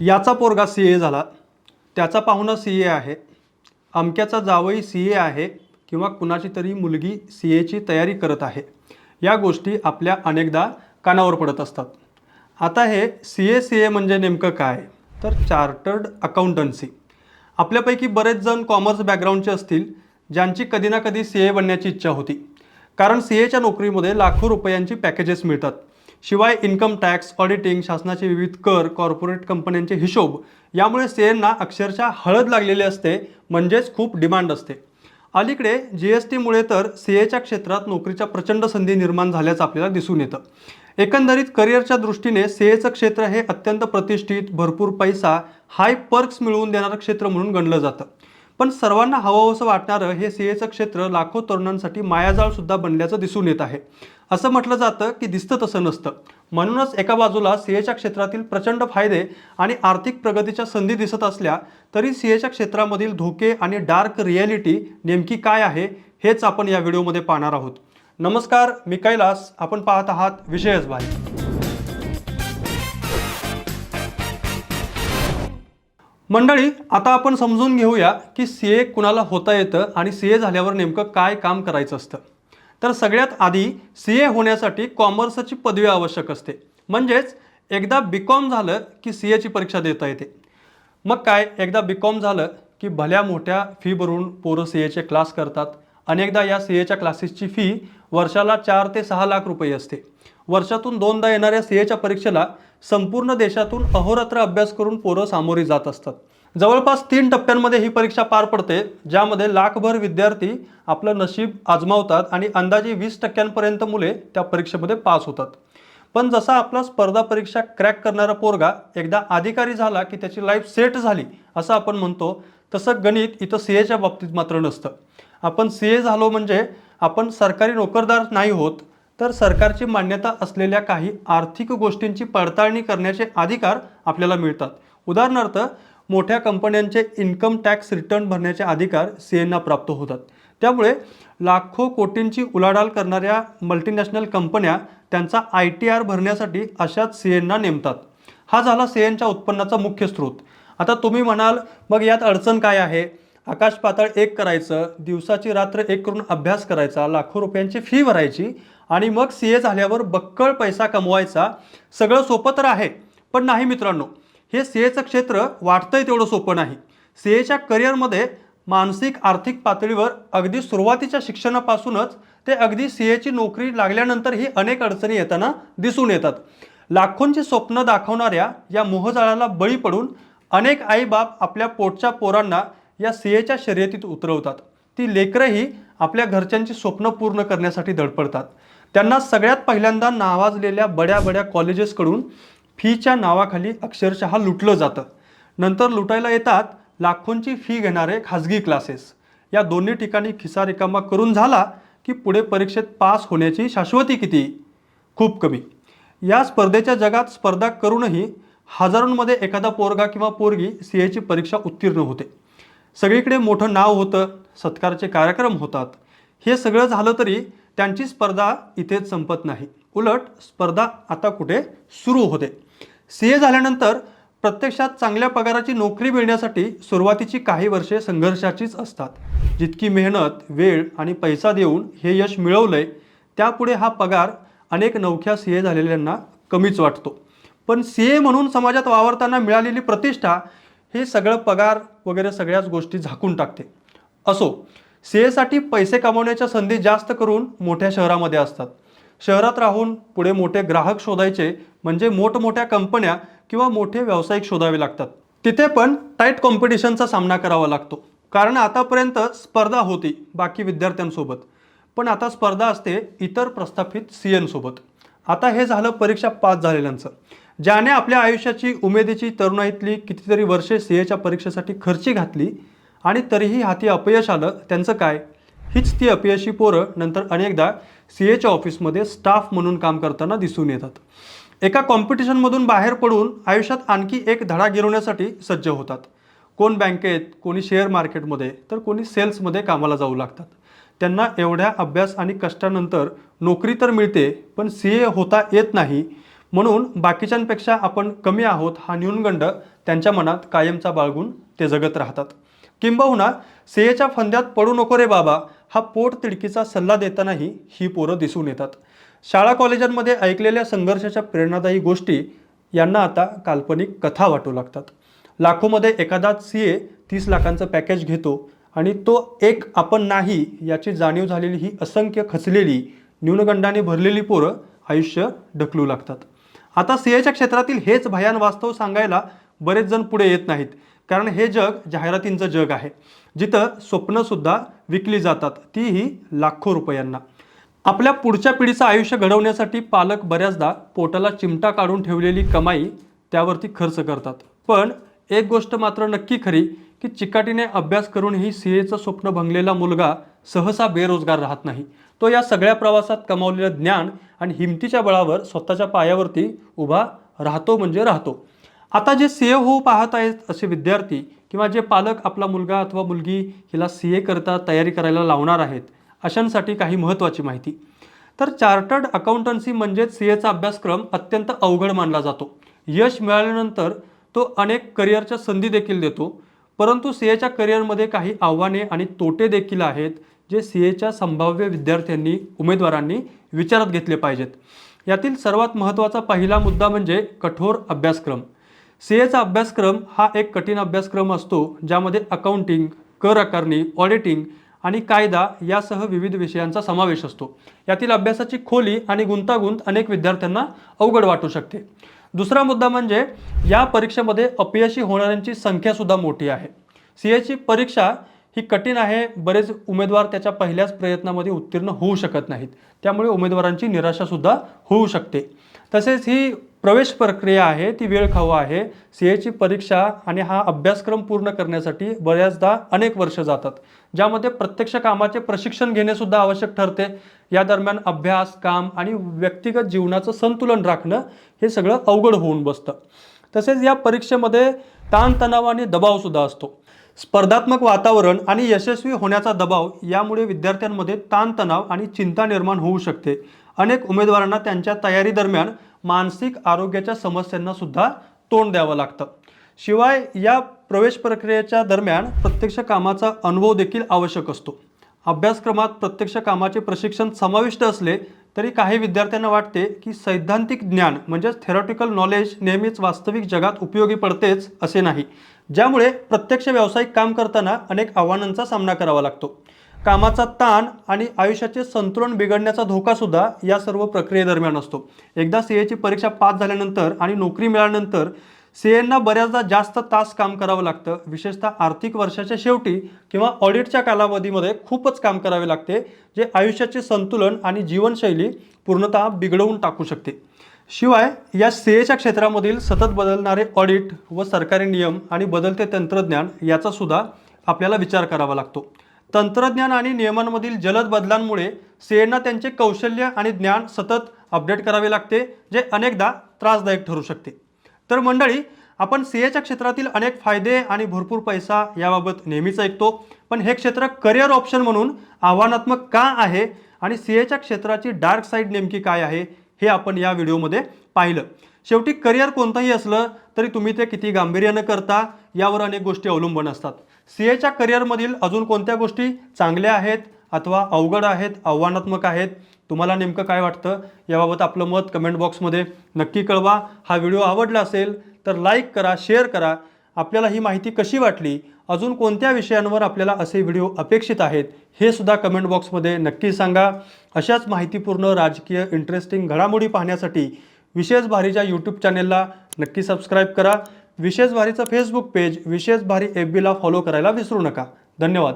याचा पोरगा सी ए झाला. त्याचा पाहुणा सी ए आहे. अमक्याचा जावई सी ए आहे किंवा कुणाची तरी मुलगी सी एची तयारी करत आहे. या गोष्टी आपल्या अनेकदा कानावर पडत असतात. आता हे सी ए सी ए म्हणजे नेमकं काय? तर चार्टर्ड अकाउंटन्सी. आपल्यापैकी बरेच जण कॉमर्स बॅकग्राऊंडचे असतील ज्यांची कधी ना कधी सी ए बनण्याची इच्छा होती. कारण सी एच्या नोकरीमध्ये लाखो रुपयांची पॅकेजेस मिळतात. शिवाय इन्कम टॅक्स ऑडिटिंग शासनाचे विविध कर कॉर्पोरेट कंपन्यांचे हिशोब यामुळे सी अक्षरशः हळद लागलेली असते म्हणजेच खूप डिमांड असते. अलीकडे जी एस टीमुळे तर सी एच्या क्षेत्रात नोकरीच्या प्रचंड संधी निर्माण झाल्याचं आपल्याला दिसून येतं. एकंदरीत करिअरच्या दृष्टीने सी एचं क्षेत्र हे अत्यंत प्रतिष्ठित भरपूर पैसा हाय पर्क्स मिळवून देणारं क्षेत्र म्हणून गणलं जातं. पण सर्वांना हवंसं वाटणारं हे सी एचं क्षेत्र लाखो तरुणांसाठी मायाजाळ सुद्धा बनल्याचं दिसून येत आहे. असं म्हटलं जातं की दिसतं तसं नसतं. म्हणूनच एका बाजूला सीएच्या क्षेत्रातील प्रचंड फायदे आणि आर्थिक प्रगतीच्या संधी दिसत असल्या तरी सीएच्या क्षेत्रामधील धोके आणि डार्क रिॲलिटी नेमकी काय आहे हेच आपण या व्हिडिओमध्ये पाहणार आहोत. नमस्कार मी कैलास. आपण पाहत आहात विषयच भाई. मंडळी आता आपण समजून घेऊया की सी ए कुणाला होता येतं आणि सी ए झाल्यावर नेमकं काय काम करायचं असतं. तर सगळ्यात आधी सी ए होण्यासाठी कॉमर्सची पदवी आवश्यक असते. म्हणजेच एकदा बी कॉम झालं की सी एची परीक्षा देता येते. मग काय? एकदा बी कॉम झालं की भल्या मोठ्या फी भरून पोरं सी एचे क्लास करतात. अनेकदा या सी एच्या क्लासेसची फी वर्षाला चार ते सहा लाख रुपये असते. वर्षातून दोनदा येणाऱ्या सी एच्या परीक्षेला संपूर्ण देशातून अहोरात्र अभ्यास करून पोरं सामोरी जात असतात. जवळपास तीन टप्प्यांमध्ये ही परीक्षा पार पडते ज्यामध्ये लाखभर विद्यार्थी आपलं नशीब आजमावतात आणि अंदाजे वीस टक्क्यांपर्यंत मुले त्या परीक्षेमध्ये पास होतात. पण जसा आपला स्पर्धा परीक्षा क्रॅक करणारा पोरगा एकदा अधिकारी झाला की त्याची लाईफ सेट झाली असं आपण म्हणतो तसं गणित इथं सी एच्या बाबतीत मात्र नसतं. आपण सी ए झालो म्हणजे आपण सरकारी नोकरदार नाही होत तर सरकारची मान्यता असलेल्या काही आर्थिक गोष्टींची पडताळणी करण्याचे अधिकार आपल्याला मिळतात. उदाहरणार्थ मोठ्या कंपन्यांचे इन्कम टॅक्स रिटर्न भरण्याचे अधिकार सी एना प्राप्त होतात. त्यामुळे लाखो कोटींची उलाढाल करणाऱ्या मल्टीनॅशनल कंपन्या त्यांचा आय टी आर भरण्यासाठी अशाच सी एनना नेमतात. हा झाला सी एनच्या उत्पन्नाचा मुख्य स्रोत. आता तुम्ही म्हणाल मग यात अडचण काय आहे? आकाश पाताळ एक करायचं दिवसाची रात्र एक करून अभ्यास करायचा लाखो रुपयांची फी भरायची आणि मग सी ए झाल्यावर बक्कळ पैसा कमवायचा सगळं सोपं तर आहे. पण नाही मित्रांनो हे सीएचं क्षेत्र वाटतंय तेवढं सोपं नाही. सीएच्या करिअरमध्ये मानसिक आर्थिक पातळीवर अगदी सुरुवातीच्या शिक्षणापासूनच ते अगदी सीएची नोकरी लागल्यानंतरही अनेक अडचणी येताना दिसून येतात. लाखोंची स्वप्न दाखवणाऱ्या या मोहजाळाला बळी पडून अनेक आईबाप आपल्या पोटच्या पोरांना या सीएच्या शर्यतीत उतरवतात. ती लेकरंही आपल्या घरच्यांची स्वप्न पूर्ण करण्यासाठी धडपडतात. त्यांना सगळ्यात पहिल्यांदा नावाजलेल्या बड्या बड्या कॉलेजेसकडून फीच्या नावाखाली अक्षरशः लुटलं जातं. नंतर लुटायला येतात लाखोंची फी घेणारे खाजगी क्लासेस या दोन्ही ठिकाणी खिसा रिकामा करून झाला की पुढे परीक्षेत पास होण्याची शाश्वती किती? खूप कमी. या स्पर्धेच्या जगात स्पर्धा करूनही हजारोंमध्ये एखादा पोरगा किंवा पोरगी सी एची परीक्षा उत्तीर्ण होते. सगळीकडे मोठं नाव होतं सत्कारचे कार्यक्रम होतात. हे सगळं झालं तरी त्यांची स्पर्धा इथेच संपत नाही. उलट स्पर्धा आता कुठे सुरू होते. सी ए झाल्यानंतर प्रत्यक्षात चांगल्या पगाराची नोकरी मिळण्यासाठी सुरुवातीची काही वर्षे संघर्षाचीच असतात. जितकी मेहनत वेळ आणि पैसा देऊन हे यश मिळवलंय त्यापुढे हा पगार अनेक नवख्या सी ए झालेल्यांना कमीच वाटतो. पण सी ए म्हणून समाजात वावरताना मिळालेली प्रतिष्ठा हे सगळं पगार वगैरे सगळ्याच गोष्टी झाकून टाकते. असो सी एसाठी पैसे कमावण्याच्या संधी जास्त करून मोठ्या शहरामध्ये असतात. शहरात राहून पुढे मोठे ग्राहक शोधायचे म्हणजे मोठमोठ्या कंपन्या किंवा मोठे व्यावसायिक शोधावे लागतात. तिथे पण टाईट कॉम्पिटिशनचा सामना करावा लागतो. कारण आतापर्यंत स्पर्धा होती बाकी विद्यार्थ्यांसोबत. पण आता स्पर्धा असते इतर प्रस्थापित सी एनसोबत आता हे झालं परीक्षा पास झालेल्यांचं. ज्याने आपल्या आयुष्याची उमेदीची तरुणाईतली कितीतरी वर्षे सी एच्या परीक्षेसाठी खर्ची घातली आणि तरीही हाती अपयश आलं त्यांचं काय? हीच ती अपयशी पोरं नंतर अनेकदा सी एच्या ऑफिसमध्ये स्टाफ म्हणून काम करताना दिसून येतात. एका कॉम्पिटिशनमधून बाहेर पडून आयुष्यात आणखी एक धडा गिरवण्यासाठी सज्ज होतात. कोण बँकेत कोणी शेअर मार्केटमध्ये तर कोणी सेल्समध्ये कामाला जाऊ लागतात. त्यांना एवढ्या अभ्यास आणि कष्टानंतर नोकरी तर मिळते पण सी ए होता येत नाही. म्हणून बाकीच्यांपेक्षा आपण कमी आहोत हा न्यूनगंड त्यांच्या मनात कायमचा बाळगून ते जगत राहतात. किंबहुना सेयेच्या फंद्यात पडू नको रे बाबा हा पोट तिडकीचा सल्ला देतानाही ही पोरं दिसून येतात. शाळा कॉलेजांमध्ये ऐकलेल्या संघर्षाच्या प्रेरणादायी गोष्टी यांना आता काल्पनिक कथा वाटू लागतात. लाखोमध्ये एखादा सी ए तीस लाखांचं पॅकेज घेतो आणि तो एक आपण नाही याची जाणीव झालेली ही असंख्य खचलेली न्यूनगंडाने भरलेली पोरं आयुष्य ढकलू लागतात. आता सी एच्या क्षेत्रातील हेच भयान वास्तव सांगायला बरेच जण पुढे येत नाहीत. कारण हे जग जाहिरातींचं जग आहे. जिथं स्वप्नसुद्धा विकली जातात. तीही लाखो रुपयांना. आपल्या पुढच्या पिढीचं आयुष्य घडवण्यासाठी पालक बऱ्याचदा पोटाला चिमटा काढून ठेवलेली कमाई त्यावरती खर्च करतात. पण एक गोष्ट मात्र नक्की खरी की चिकाटीने अभ्यास करूनही सी एचं स्वप्न भंगलेला मुलगा सहसा बेरोजगार राहत नाही. तो या सगळ्या प्रवासात कमावलेलं ज्ञान आणि हिमतीच्या बळावर स्वतःच्या पायावरती उभा राहतो म्हणजे राहतो. आता जे सी ए होऊ पाहत आहेत असे विद्यार्थी किंवा जे पालक आपला मुलगा अथवा मुलगी हिला सी ए करता तयारी करायला लावणार आहेत अशांसाठी काही महत्त्वाची माहिती. तर चार्टर्ड अकाउंटन्सी म्हणजेच सी एचा अभ्यासक्रम अत्यंत अवघड मानला जातो. यश मिळाल्यानंतर तो अनेक करिअरच्या संधी देखील देतो परंतु सी एच्या करिअरमध्ये काही आव्हाने आणि तोटे देखील आहेत जे सी एच्या संभाव्य विद्यार्थ्यांनी उमेदवारांनी विचारात घेतले पाहिजेत. यातील सर्वात महत्त्वाचा पहिला मुद्दा म्हणजे कठोर अभ्यासक्रम. सी एचा अभ्यासक्रम हा एक कठीण अभ्यासक्रम असतो ज्यामध्ये अकाउंटिंग कर आकारणी ऑडिटिंग आणि कायदा यासह विविध विषयांचा समावेश असतो. यातील अभ्यासाची खोली आणि गुंतागुंत अनेक विद्यार्थ्यांना अवघड वाटू शकते. दुसरा मुद्दा म्हणजे या परीक्षेमध्ये अपयशी होणाऱ्यांची संख्यासुद्धा मोठी आहे. सी एची परीक्षा ही कठीण आहे बरेच उमेदवार त्याच्या पहिल्याच प्रयत्नामध्ये उत्तीर्ण होऊ शकत नाहीत. त्यामुळे उमेदवारांची निराशासुद्धा होऊ शकते. तसेच ही प्रवेश प्रक्रिया आहे ती वेळ खाऊ आहे. सी एची परीक्षा आणि हा अभ्यासक्रम पूर्ण करण्यासाठी बऱ्याचदा अनेक वर्ष जातात. ज्यामध्ये प्रत्यक्ष कामाचे प्रशिक्षण घेणेसुद्धा आवश्यक ठरते. या दरम्यान अभ्यास काम आणि व्यक्तिगत जीवनाचं संतुलन राखणं हे सगळं अवघड होऊन बसतं. तसेच या परीक्षेमध्ये ताणतणाव आणि दबावसुद्धा असतो. स्पर्धात्मक वातावरण आणि यशस्वी होण्याचा दबाव यामुळे विद्यार्थ्यांमध्ये ताणतणाव आणि चिंता निर्माण होऊ शकते. अनेक उमेदवारांना त्यांच्या तयारी दरम्यान मानसिक आरोग्याच्या समस्यांना सुद्धा तोंड द्यावं लागतं. शिवाय या प्रवेश प्रक्रियेच्या दरम्यान प्रत्यक्ष कामाचा अनुभव देखील आवश्यक असतो. अभ्यासक्रमात प्रत्यक्ष कामाचे प्रशिक्षण समाविष्ट असले तरी काही विद्यार्थ्यांना वाटते की सैद्धांतिक ज्ञान म्हणजेच थेरॉटिकल नॉलेज नेहमीच वास्तविक जगात उपयोगी पडतेच असे नाही. ज्यामुळे प्रत्यक्ष व्यावसायिक काम करताना अनेक आव्हानांचा सामना करावा लागतो. कामाचा ताण आणि आयुष्याचे संतुलन बिघडण्याचा धोकासुद्धा या सर्व प्रक्रियेदरम्यान असतो. एकदा सी एची परीक्षा पास झाल्यानंतर आणि नोकरी मिळाल्यानंतर सी एंना बऱ्याचदा जास्त तास काम करावं लागतं. विशेषतः आर्थिक वर्षाच्या शेवटी किंवा ऑडिटच्या कालावधीमध्ये खूपच काम करावे लागते जे आयुष्याचे संतुलन आणि जीवनशैली पूर्णतः बिघडवून टाकू शकते. शिवाय या सीएच्या क्षेत्रामधील सतत बदलणारे ऑडिट व सरकारी नियम आणि बदलते तंत्रज्ञान याचासुद्धा आपल्याला विचार करावा लागतो. तंत्रज्ञान आणि नियमांमधील जलद बदलांमुळे सीएंना त्यांचे कौशल्य आणि ज्ञान सतत अपडेट करावे लागते जे अनेकदा त्रासदायक ठरू शकते. तर मंडळी आपण सीएच्या क्षेत्रातील अनेक फायदे आणि भरपूर पैसा याबाबत नेहमीच ऐकतो पण हे क्षेत्र करिअर ऑप्शन म्हणून आव्हानात्मक का आहे आणि सीएच्या क्षेत्राची डार्क साईड नेमकी काय आहे हे आपण या व्हिडिओमध्ये पाहिलं. शेवटी करिअर कोणतंही असलं तरी तुम्ही ते किती गांभीर्यानं करता यावर अनेक गोष्टी अवलंबून असतात. सी एच्या करिअरमधील अजून कोणत्या गोष्टी चांगल्या आहेत अथवा अवघड आहेत आव्हानात्मक आहेत? तुम्हाला नेमकं काय वाटतं? याबाबत आपलं मत कमेंट बॉक्समध्ये नक्की कळवा. हा व्हिडिओ आवडला असेल तर लाईक करा शेअर करा. आपल्याला ही माहिती कशी वाटली? अजून कोणत्या विषयांवर आपल्याला असे व्हिडिओ अपेक्षित आहेत? हे सुद्धा कमेंट बॉक्समध्ये नक्की सांगा. अशाच माहितीपूर्ण राजकीय इंटरेस्टिंग घडामोडी पाहण्यासाठी विशेष भारीच्या यूट्यूब चॅनेलला नक्की सबस्क्राईब करा. विशेष भारीचं फेसबुक पेज विशेष भारी एफ बीला फॉलो करायला विसरू नका. धन्यवाद.